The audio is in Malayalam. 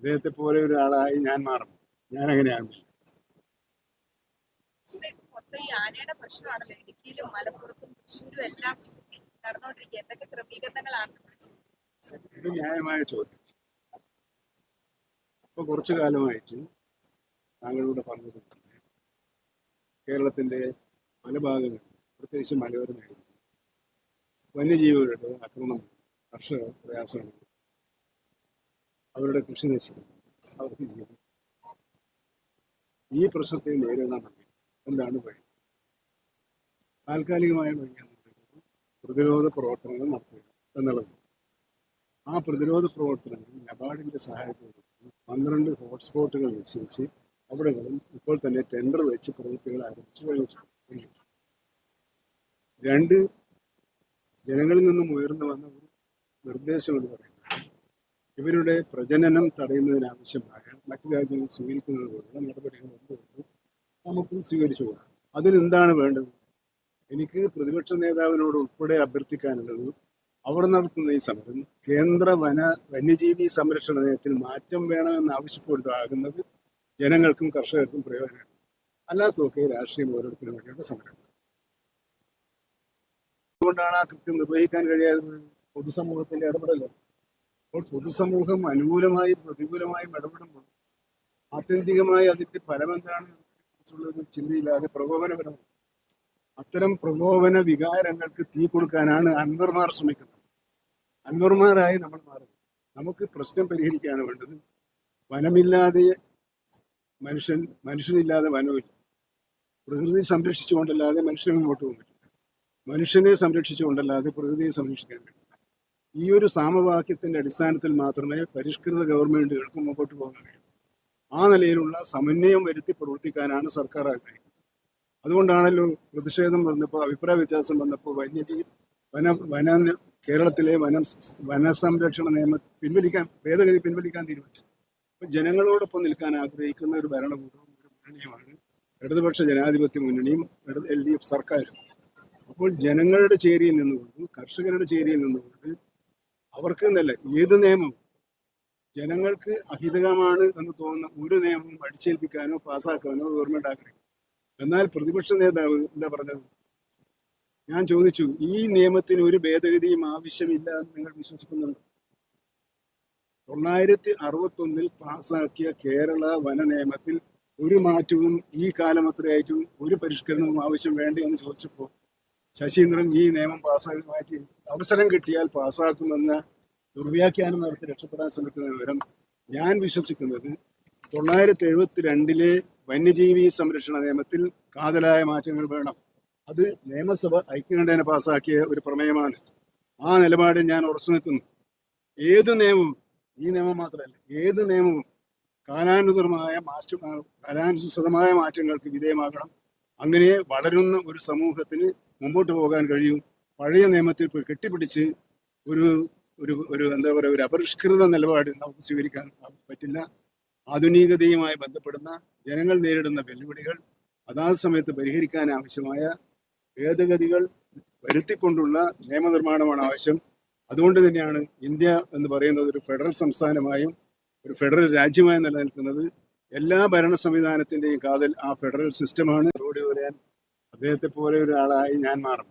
അദ്ദേഹത്തെ പോലെ ഒരാളായി ഞാൻ മാറും ഞാൻ ഈ ആനയുടെ പ്രശ്നമാണല്ലോ. ഇടുക്കിയിലും മലപ്പുറത്തും തൃശ്ശൂരും എല്ലാം നടന്നുകൊണ്ടിരിക്കുക. എന്തൊക്കെ ക്രമീകരണങ്ങളാണ്? ഇത് ന്യായമായ ചോദ്യം. ഇപ്പൊ കുറച്ചു കാലമായിട്ട് താങ്കളോട് പറഞ്ഞതുപോലെ കേരളത്തിന്റെ പല ഭാഗങ്ങളിൽ പ്രത്യേകിച്ച് മലയോര മേഖല വന്യജീവികളുടെ ആക്രമണം കർഷകർ പ്രയാസങ്ങൾ അവരുടെ കൃഷി നശിക്കും. അവർക്ക് ജീവിക്കും. ഈ പ്രശ്നത്തെ നേരിടണമെങ്കിൽ എന്താണ് വഴി? താൽക്കാലികമായ വഴി എന്ന് പറയുന്നത് പ്രതിരോധ പ്രവർത്തനങ്ങൾ നടത്തുക എന്നുള്ളത്. ആ പ്രതിരോധ പ്രവർത്തനങ്ങൾ നബാർഡിന്റെ സഹായത്തോടെ പന്ത്രണ്ട് ഹോട്ട്സ്പോട്ടുകൾ നിശ്ചയിച്ച് അവിടങ്ങളിൽ ഇപ്പോൾ തന്നെ ടെൻഡർ വെച്ച് പ്രവൃത്തികൾ ആരംഭിച്ചു കഴിഞ്ഞിട്ടുണ്ട്. രണ്ട് ജനങ്ങളിൽ നിന്നും ഉയർന്നു വന്ന ഒരു നിർദ്ദേശം എന്ന് പറയുന്നത് ഇവരുടെ പ്രജനനം തടയുന്നതിനാവശ്യമായ മറ്റു രാജ്യങ്ങൾ സ്വീകരിക്കുന്നത് പോലുള്ള നടപടികൾ എന്തുകൊണ്ടും നമുക്ക് സ്വീകരിച്ചുകൂടാ. അതിനെന്താണ് വേണ്ടത്? എനിക്ക് പ്രതിപക്ഷ നേതാവിനോട് ഉൾപ്പെടെ അഭ്യർത്ഥിക്കാനുള്ളത് അവർ നടത്തുന്ന ഈ സമരം കേന്ദ്ര വന വന്യജീവി സംരക്ഷണ നയത്തിൽ മാറ്റം വേണമെന്ന് ആവശ്യപ്പെട്ടാകുന്നത് ജനങ്ങൾക്കും കർഷകർക്കും പ്രയോജനമാണ്. അല്ലാത്തതൊക്കെ രാഷ്ട്രീയ മുതലെടുപ്പിന് വേണ്ടിയുള്ള സമരം അതുകൊണ്ടാണ് ആ കൃത്യം നിർവഹിക്കാൻ കഴിയാതെ. പൊതുസമൂഹത്തിന്റെ ഇടപെടൽ അപ്പോൾ പൊതുസമൂഹം അനുകൂലമായി പ്രതികൂലമായും ഇടപെടുമ്പോൾ ആത്യന്തികമായി അതിന്റെ ഫലം എന്താണ് എന്നതിനെക്കുറിച്ചുള്ള ഒരു ചിന്തയില്ലാതെ പ്രകോപനപരമാണ് അത്തരം പ്രകോപന വികാരങ്ങൾക്ക് തീ കൊടുക്കാനാണ് അൻവർമാർ ശ്രമിക്കുന്നത്. അൻവർമാരായി നമ്മൾ മാറുന്നത് നമുക്ക് പ്രശ്നം പരിഹരിക്കുകയാണ് വേണ്ടത്. വനമില്ലാതെ മനുഷ്യൻ മനുഷ്യനില്ലാതെ വനമില്ല പ്രകൃതി സംരക്ഷിച്ചുകൊണ്ടല്ലാതെ മനുഷ്യനെ പോകാൻ പറ്റില്ല. മനുഷ്യനെ സംരക്ഷിച്ചുകൊണ്ടല്ലാതെ പ്രകൃതിയെ സംരക്ഷിക്കാൻ പറ്റില്ല. ഈ ഒരു സാമവാക്യത്തിന്റെ അടിസ്ഥാനത്തിൽ മാത്രമേ പരിഷ്കൃത ഗവൺമെന്റുകൾക്ക് മുമ്പോട്ട് പോകാൻ കഴിയൂ. ആ നിലയിലുള്ള സമന്വയം വരുത്തി പ്രവർത്തിക്കാനാണ് സർക്കാർ ആഗ്രഹിക്കുന്നത്. അതുകൊണ്ടാണല്ലോ പ്രതിഷേധം വന്നപ്പോൾ അഭിപ്രായ വ്യത്യാസം വന്നപ്പോൾ വന്യജീവി വന വന കേരളത്തിലെ വനം വനസംരക്ഷണ നിയമം പിൻവലിക്കാൻ ഭേദഗതി പിൻവലിക്കാൻ തീരുമാനിച്ചു അപ്പൊ ജനങ്ങളോടൊപ്പം നിൽക്കാൻ ആഗ്രഹിക്കുന്ന ഒരു ഭരണകൂടവും ഒരു മുന്നണിയുമാണ് ഇടതുപക്ഷ ജനാധിപത്യ മുന്നണിയും എൽ ഡി എഫ് സർക്കാരും. അപ്പോൾ ജനങ്ങളുടെ ചേരിയിൽ നിന്നുകൊണ്ട് കർഷകരുടെ ചേരിയിൽ നിന്നുകൊണ്ട് അവർക്ക് എന്നല്ല ഏത് നിയമവും ജനങ്ങൾക്ക് അഹിതകമാണ് എന്ന് തോന്നുന്ന ഒരു നിയമവും അടിച്ചേൽപ്പിക്കാനോ പാസ്സാക്കാനോ ഗവൺമെന്റ് ആഗ്രഹിക്കും എന്നാൽ പ്രതിപക്ഷ നേതാവ് എന്താ പറഞ്ഞത്? ഞാൻ ചോദിച്ചു ഈ നിയമത്തിന് ഒരു ഭേദഗതിയും ആവശ്യമില്ല എന്ന് നിങ്ങൾ വിശ്വസിക്കുന്നുണ്ടോ? തൊള്ളായിരത്തി അറുപത്തി ഒന്നിൽ പാസാക്കിയ കേരള വന നിയമത്തിൽ ഒരു മാറ്റവും ഈ കാലം അത്രയായിട്ടും ഒരു പരിഷ്കരണവും ആവശ്യം വേണ്ടേ എന്ന് ചോദിച്ചപ്പോൾ ശശീന്ദ്രൻ ഈ നിയമം പാസ്സാക്കി മാറ്റി അവസരം കിട്ടിയാൽ പാസ്സാക്കുമെന്ന ദുർവ്യാഖ്യാനം നടത്തി രക്ഷപ്പെടാൻ ശ്രമിക്കുന്ന വിവരം ഞാൻ വിശ്വസിക്കുന്നത് തൊള്ളായിരത്തി എഴുപത്തി രണ്ടിലെ വന്യജീവി സംരക്ഷണ നിയമത്തിൽ കാതലായ മാറ്റങ്ങൾ വേണം. അത് നിയമസഭ ഐക്യകണ്ഠേന പാസ്സാക്കിയ ഒരു പ്രമേയമാണ്. ആ നിലപാടിൽ ഞാൻ ഉറച്ചു നിൽക്കുന്നു. ഏത് നിയമവും ഈ നിയമം മാത്രമല്ല ഏത് നിയമവും കാലാനുസൃതമായ മാറ്റ കാലാനുസൃതമായ മാറ്റങ്ങൾക്ക് വിധേയമാകണം. അങ്ങനെ വളരുന്ന ഒരു സമൂഹത്തിന് മുമ്പോട്ട് പോകാൻ കഴിയും. പഴയ നിയമത്തിൽ പോയി കെട്ടിപ്പിടിച്ച് ഒരു ഒരു ഒരു എന്താ പറയുക ഒരു അപരിഷ്കൃത നിലപാട് നമുക്ക് സ്വീകരിക്കാൻ പറ്റില്ല. ആധുനികതയുമായി ബന്ധപ്പെടുന്ന ജനങ്ങൾ നേരിടുന്ന വെല്ലുവിളികൾ അതാത് സമയത്ത് പരിഹരിക്കാൻ ആവശ്യമായ ഭേദഗതികൾ വരുത്തിക്കൊണ്ടുള്ള നിയമനിർമ്മാണമാണ് ആവശ്യം. അതുകൊണ്ട് തന്നെയാണ് ഇന്ത്യ എന്ന് പറയുന്നത് ഒരു ഫെഡറൽ സംസ്ഥാനമായും ഒരു ഫെഡറൽ രാജ്യമായും നിലനിൽക്കുന്നത്. എല്ലാ ഭരണ സംവിധാനത്തിന്റെയും കാതൽ ആ ഫെഡറൽ സിസ്റ്റമാണ്. റോഡ് പറയാൻ അദ്ദേഹത്തെ പോലെ ഒരാളായി ഞാൻ മാറും